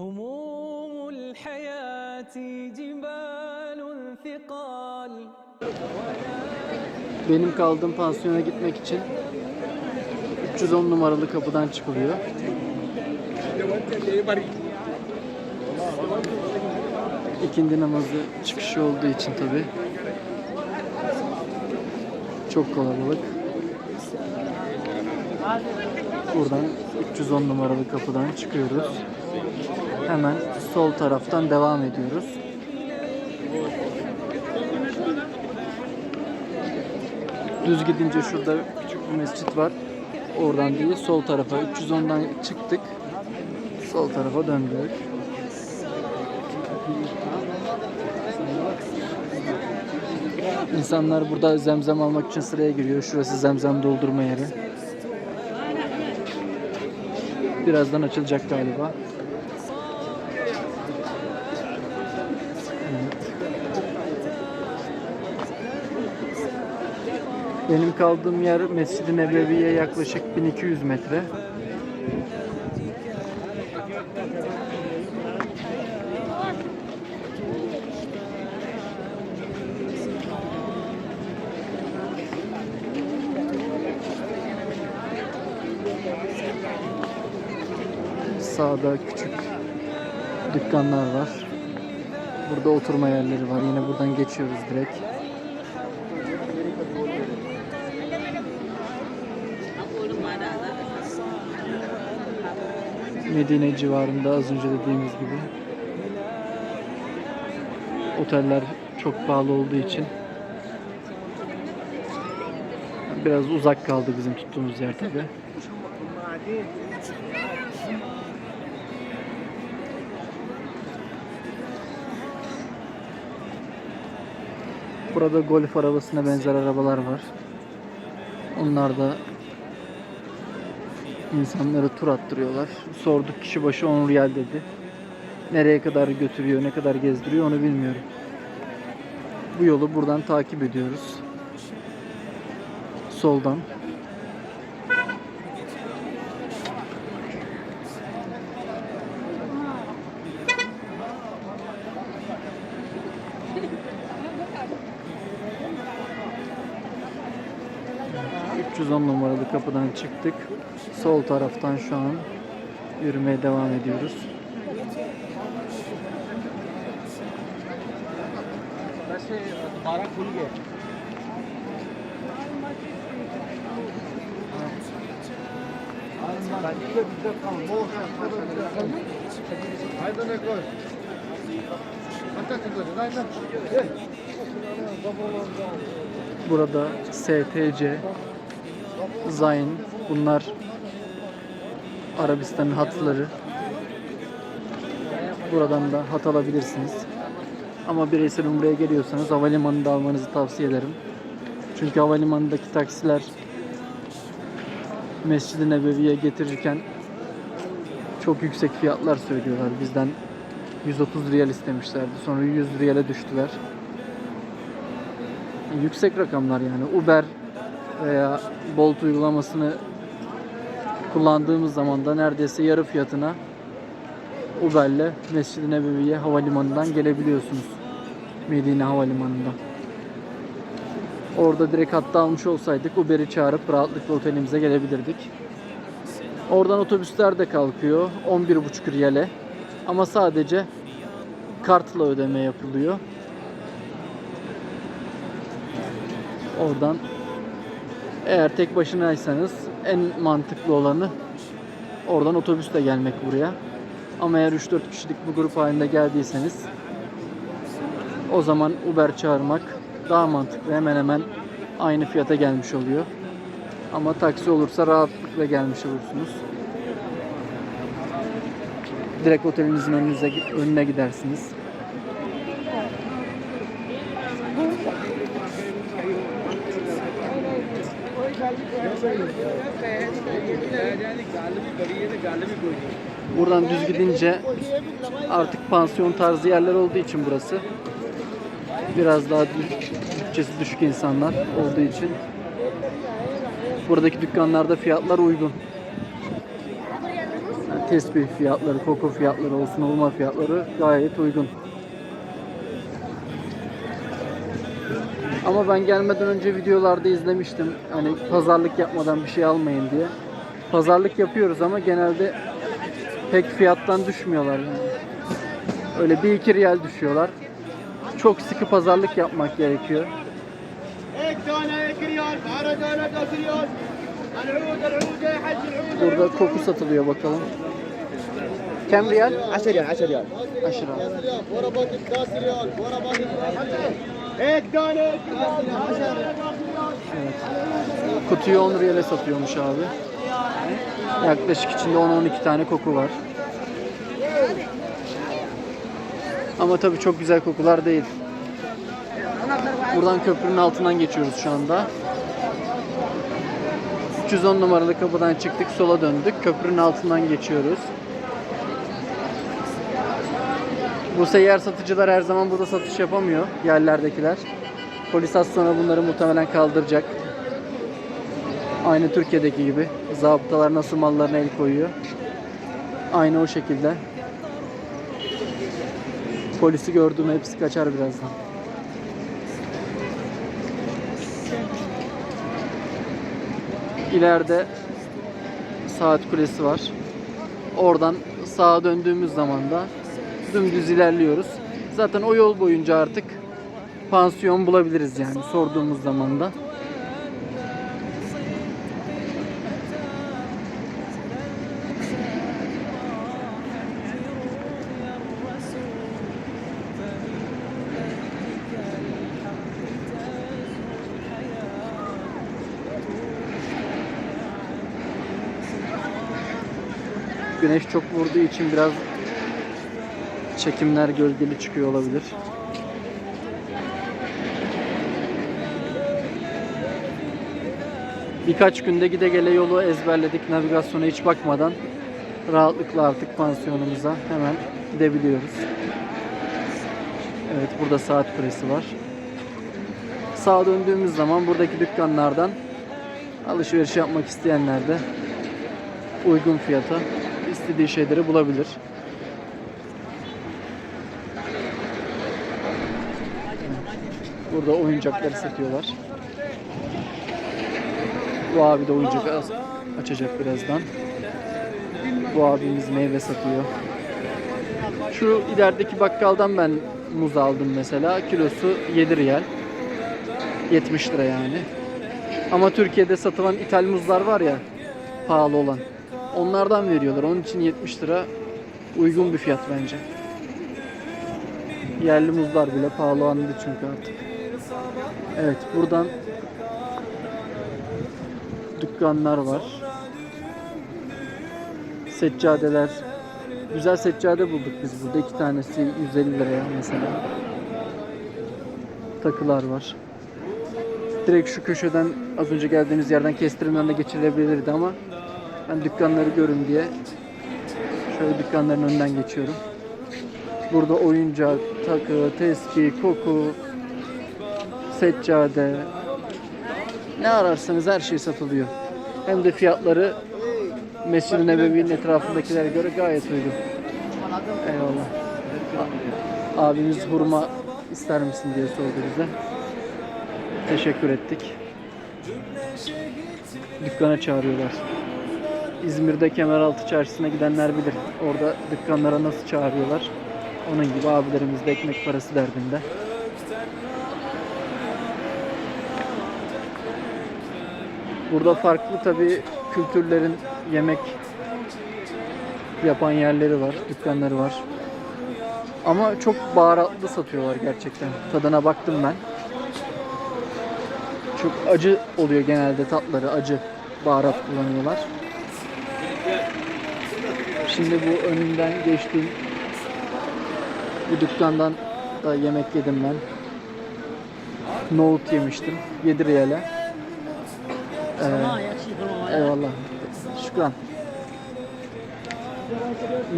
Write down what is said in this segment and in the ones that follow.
هموم الحياة جبال ثقال Benim kaldığım pansiyona gitmek için 310 numaralı kapıdan çıkılıyor. İkindi namazı çıkışı olduğu için tabi. Çok kalabalık. Buradan 310 numaralı kapıdan çıkıyoruz. Hemen sol taraftan devam ediyoruz. Düz gidince şurada küçük bir mescit var. Oradan değil sol tarafa 310'dan çıktık. Sol tarafa döndük. İnsanlar burada zemzem almak için sıraya giriyor. Şurası zemzem doldurma yeri. Birazdan açılacak galiba. Benim kaldığım yer Mescid-i Nebevi'ye yaklaşık 1200 metre. Sağda küçük dükkanlar var. Burada oturma yerleri var. Yine buradan geçiyoruz direkt. Medine civarında az önce dediğimiz gibi. Oteller çok pahalı olduğu için biraz uzak kaldı bizim tuttuğumuz yer tabi. Burada golf arabasına benzer arabalar var. Onlar da insanları tur attırıyorlar. Sorduk kişi başı 10 riyal dedi. Nereye kadar götürüyor, ne kadar gezdiriyor onu bilmiyorum. Bu yolu buradan takip ediyoruz. Soldan. 110 numaralı kapıdan çıktık. Sol taraftan şu an yürümeye devam ediyoruz. Burada STC Zayn bunlar Arabistan'ın hatları. Buradan da hat alabilirsiniz. Ama bireysel umreye geliyorsanız havalimanında almanızı tavsiye ederim. Çünkü havalimanındaki taksiler Mescid-i Nebevi'ye getirirken çok yüksek fiyatlar söylüyorlar. Bizden 130 riyal istemişlerdi. Sonra 100 riyale düştüler. Yüksek rakamlar yani. Uber veya Bolt uygulamasını kullandığımız zaman da neredeyse yarı fiyatına Uber'le Mescid-i Nebevi'ye havalimanından gelebiliyorsunuz. Medine Havalimanı'ndan. Orada direkt hatta almış olsaydık Uber'i çağırıp rahatlıkla otelimize gelebilirdik. Oradan otobüsler de kalkıyor 11,5 riyale. Ama sadece kartla ödeme yapılıyor. Oradan eğer tek başınaysanız en mantıklı olanı oradan otobüsle gelmek buraya. Ama eğer 3-4 kişilik bir grup halinde geldiyseniz o zaman Uber çağırmak daha mantıklı. Hemen hemen aynı fiyata gelmiş oluyor. Ama taksi olursa rahatlıkla gelmiş olursunuz. Direkt otelinizin önüne gidersiniz. Buradan düz gidince artık pansiyon tarzı yerler olduğu için burası biraz daha bütçesi düşük insanlar olduğu için buradaki dükkanlarda fiyatlar uygun. Yani Tesbih fiyatları, koku fiyatları olsun, hurma fiyatları gayet uygun. Ama ben gelmeden önce videolarda izlemiştim. Hani pazarlık yapmadan bir şey almayın diye. Pazarlık yapıyoruz ama genelde pek fiyattan düşmüyorlar yani. Öyle 1-2 riyal düşüyorlar. Çok sıkı pazarlık yapmak gerekiyor. Burada koku satılıyor bakalım. Kem riyal? 10 riyal, 10 riyal. 10 riyal. Ek. Kutuyu 10 riyale satıyormuş abi. Yaklaşık içinde 10-12 tane koku var. Ama tabii çok güzel kokular değil. Buradan köprünün altından geçiyoruz şu anda. 310 numaralı kapıdan çıktık, sola döndük. Köprünün altından geçiyoruz. Bu seyyar satıcılar her zaman burada satış yapamıyor, yerlerdekiler. Polis az sonra bunları muhtemelen kaldıracak. Aynı Türkiye'deki gibi. Zabıtalar nasıl mallarına el koyuyor. Aynı o şekilde. Polisi gördüğüm hepsi kaçar birazdan. İleride saat kulesi var. Oradan sağa döndüğümüz zaman da dümdüz ilerliyoruz. Zaten o yol boyunca artık pansiyon bulabiliriz yani sorduğumuz zaman da. Güneş çok vurduğu için biraz çekimler gölgeli çıkıyor olabilir. Birkaç günde gide gele yolu ezberledik. Navigasyona hiç bakmadan rahatlıkla artık pansiyonumuza hemen gidebiliyoruz. Evet burada saat kulesi var. Sağa döndüğümüz zaman buradaki dükkanlardan alışveriş yapmak isteyenler de uygun fiyata istediği şeyleri bulabilir. Burada oyuncakları satıyorlar. Bu abi de oyuncak açacak birazdan. Bu abimiz meyve satıyor. Şu ilerideki bakkaldan ben muz aldım mesela. Kilosu 7 riyal. 70 lira yani. Ama Türkiye'de satılan ithal muzlar var ya pahalı olan. Onlardan veriyorlar. Onun için 70 lira uygun bir fiyat bence. Yerli muzlar bile pahalandı çünkü artık. Evet buradan dükkanlar var. Seccadeler. Güzel seccade bulduk biz burada. iki tanesi 150 liraya mesela. Takılar var. Direkt şu köşeden az önce geldiğimiz yerden kestirmeyen de geçilebilirdi ama ben dükkanları görün diye şöyle dükkanların önünden geçiyorum. Burada oyuncak, takı, tespih, koku, seccade ne ararsanız her şey satılıyor. Hem de fiyatları Mescid-i Nebevi'nin etrafındakilere göre gayet uygun. Eyvallah. Abimiz hurma ister misin diye sordu bize. Teşekkür ettik. Dükkana çağırıyorlar. İzmir'de Kemeraltı Çarşısı'na gidenler bilir. Orada dükkanlara nasıl çağırıyorlar. Onun gibi abilerimiz de ekmek parası derdinde. Burada farklı tabi kültürlerin yemek yapan yerleri var, dükkanları var. Ama çok baharatlı satıyorlar gerçekten. Tadına baktım ben. Çok acı oluyor genelde tatları, acı baharat kullanıyorlar. Şimdi bu önünden geçtiğim bu dükkandan da yemek yedim ben. Nohut yemiştim. 7 riyale. Ee, eyvallah. Şükran.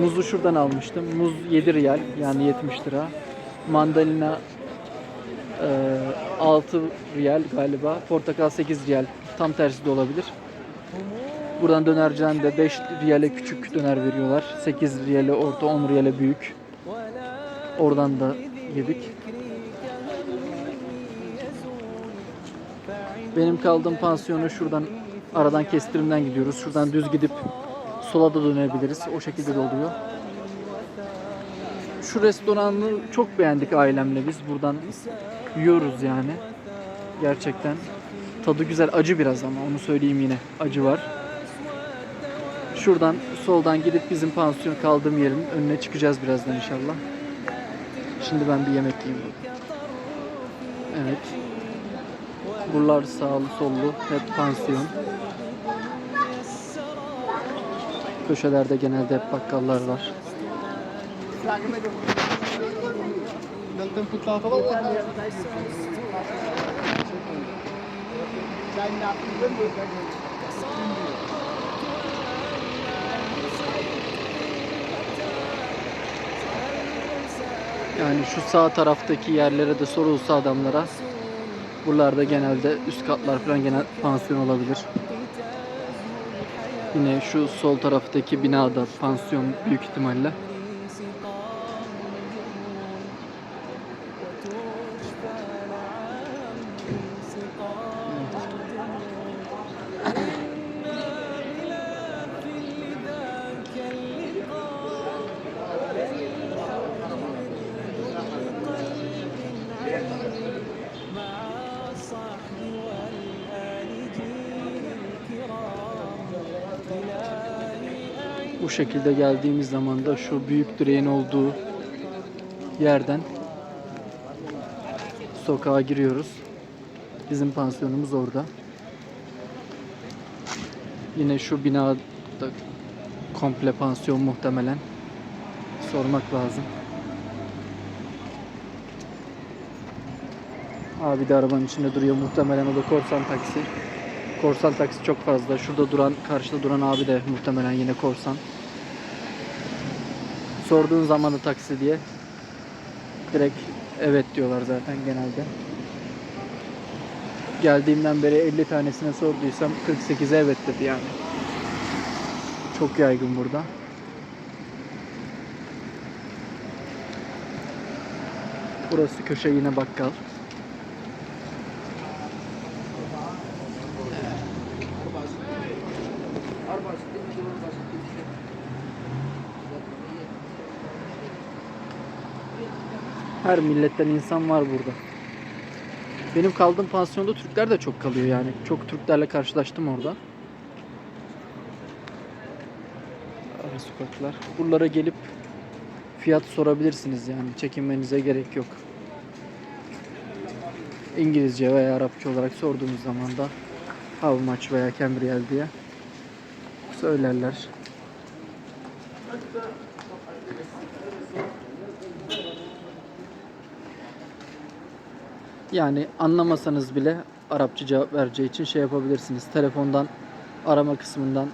Muzu şuradan almıştım. Muz 7 riyal yani 70 lira. Mandalina e, 6 riyal galiba. Portakal 8 riyal. Tam tersi de olabilir. Buradan dönerciden de 5 riyale küçük döner veriyorlar. 8 riyale orta, 10 riyale büyük. Oradan da yedik. Benim kaldığım pansiyonu şuradan aradan kestirimden gidiyoruz. Şuradan düz gidip sola da dönebiliriz. O şekilde de oluyor. Şu restoranı çok beğendik ailemle biz. Buradan yiyoruz yani. Gerçekten. Tadı güzel. Acı biraz ama onu söyleyeyim yine. Acı var. Şuradan soldan gidip bizim pansiyon kaldığım yerin önüne çıkacağız birazdan inşallah. Şimdi ben bir yemek yiyeyim. Evet. Buralar sağlı sollu hep pansiyon. Köşelerde genelde hep bakkallar var. Yani şu sağ taraftaki yerlere de sorulsa adamlara buralarda genelde üst katlar falan genel pansiyon olabilir. Yine şu sol taraftaki binada pansiyon büyük ihtimalle. Bu şekilde geldiğimiz zaman da şu büyük direğin olduğu yerden sokağa giriyoruz. Bizim pansiyonumuz orada. Yine şu binada komple pansiyon muhtemelen. Sormak lazım. Abi de arabanın içinde duruyor. Muhtemelen o da korsan taksi. Korsan taksi çok fazla. Şurada duran, karşıda duran abi de muhtemelen yine korsan. Sorduğun zaman da taksi diye direkt evet diyorlar zaten genelde. Geldiğimden beri 50 tanesine sorduysam 48'e evet dedi yani. Çok yaygın burada. Burası köşe yine bakkal. Her milletten insan var burada. Benim kaldığım pansiyonda Türkler de çok kalıyor yani. Çok Türklerle karşılaştım orada. Ara sokaklar. Buralara gelip fiyat sorabilirsiniz yani. Çekinmenize gerek yok. İngilizce veya Arapça olarak sorduğumuz zaman da how much veya can diye söylerler. Yani anlamasanız bile Arapça cevap vereceği için şey yapabilirsiniz. Telefondan arama kısmından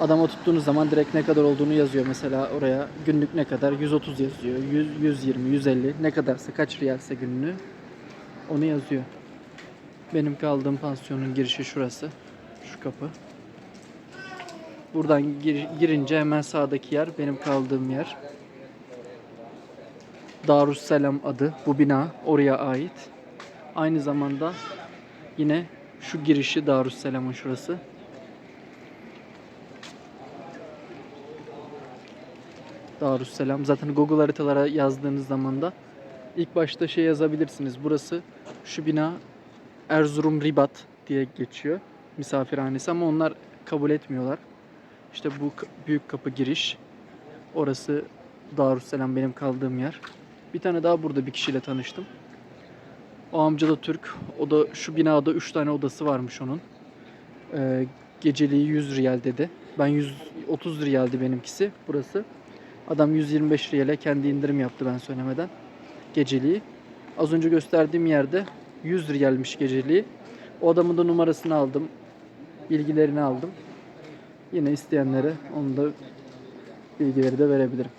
adama tuttuğunuz zaman direkt ne kadar olduğunu yazıyor. Mesela oraya günlük ne kadar? 130 yazıyor. 100, 120, 150 ne kadarsa kaç riyalse günlüğü onu yazıyor. Benim kaldığım pansiyonun girişi şurası. Şu kapı. Buradan gir- girince hemen sağdaki yer benim kaldığım yer. Darusselam adı bu bina oraya ait. Aynı zamanda yine şu girişi Darusselam'ın şurası. Darusselam. Zaten Google haritalara yazdığınız zaman da ilk başta şey yazabilirsiniz. Burası şu bina Erzurum Ribat diye geçiyor. Misafirhanesi ama onlar kabul etmiyorlar. İşte bu büyük kapı giriş. Orası Darusselam benim kaldığım yer. Bir tane daha burada bir kişiyle tanıştım. O amca da Türk. O da şu binada 3 tane odası varmış onun. Ee, geceliği 100 riyal dedi. Ben 130 riyaldi benimkisi burası. Adam 125 riyale kendi indirim yaptı ben söylemeden. Geceliği. Az önce gösterdiğim yerde 100 riyalmiş geceliği. O adamın da numarasını aldım. Bilgilerini aldım. Yine isteyenlere onu da bilgileri de verebilirim.